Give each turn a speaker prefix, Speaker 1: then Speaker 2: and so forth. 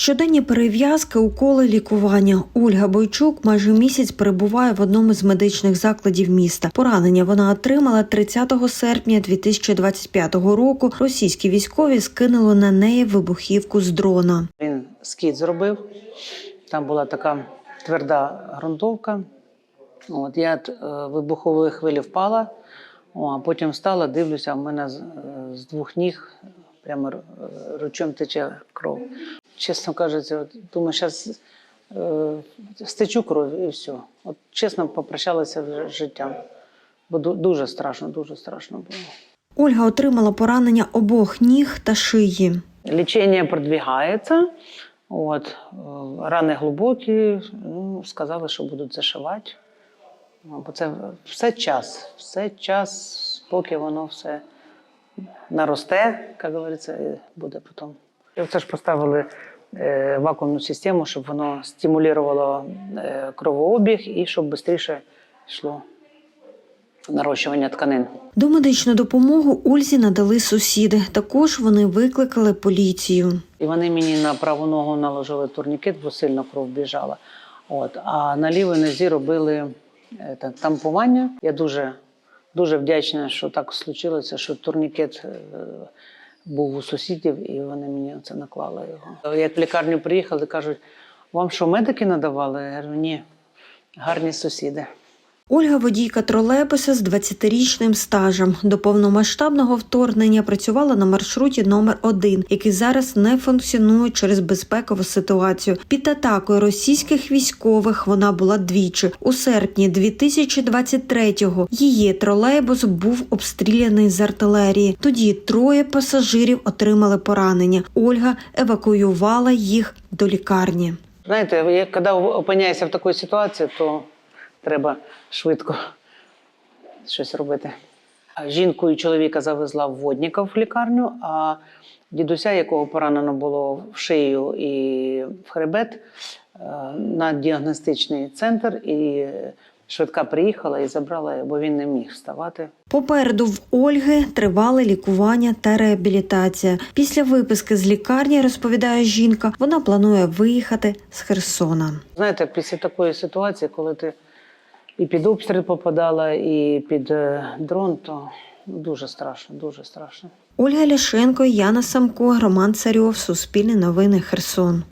Speaker 1: Щоденні перев'язки, уколи, лікування. Ольга Бойчук майже місяць перебуває в одному з медичних закладів міста. Поранення вона отримала 30 серпня 2025 року. Російські військові скинули на неї вибухівку з дрона.
Speaker 2: Він скіт зробив. Там була така тверда ґрунтовка. От, я е, вибухової хвилі впала, а потім встала, дивлюся, в мене з, е, двох ніг прямо е, ручом тече кров. Чесно кажучи, от, думаю, зараз е, стечу кров і все. От, чесно, попрощалася з життям. Бо дуже страшно, дуже страшно було.
Speaker 1: Ольга отримала поранення обох ніг та шиї.
Speaker 2: Лічення продвигається. От, е, рани глибокі, ну, сказали, що будуть зашивати. Бо це все час, все час, поки воно все наросте, як говориться, і буде потім. Це ж поставили е, вакуумну систему, щоб воно стимулювало е, кровообіг і щоб швидше йшло нарощування тканин.
Speaker 1: Домедичну допомогу Ользі надали сусіди. Також вони викликали поліцію.
Speaker 2: І вони мені на праву ногу наложили турнікет, бо сильно кров біжала. От, а на лівій нозі робили е, тампування. Я дуже, дуже вдячна, що так случилося, що турнікет був у сусідів, і вони мені це наклали його. Як в лікарню приїхали, кажуть, вам що, медики надавали? Я кажу, ні, гарні сусіди.
Speaker 1: Ольга водійка тролейбуса з 20-річним стажем. До повномасштабного вторгнення працювала на маршруті номер 1 який зараз не функціонує через безпекову ситуацію. Під атакою російських військових вона була двічі. У серпні 2023-го її тролейбус був обстріляний з артилерії. Тоді троє пасажирів отримали поранення. Ольга евакуювала їх до лікарні.
Speaker 2: Знаєте, коли опиняєшся в такій ситуації, то треба швидко щось робити. Жінку і чоловіка завезла в Водніков в лікарню, а дідуся, якого поранено було в шию і в хребет, е, на діагностичний центр, і швидка приїхала і забрала, його, бо він не міг вставати.
Speaker 1: Попереду в Ольги тривали лікування та реабілітація. Після виписки з лікарні, розповідає жінка, вона планує виїхати з Херсона.
Speaker 2: Знаєте, після такої ситуації, коли ти і під обстріл попадала, і під е, дрон, то дуже страшно, дуже страшно.
Speaker 1: Ольга Ляшенко, Яна Самко, Роман Царьов, Суспільне новини, Херсон.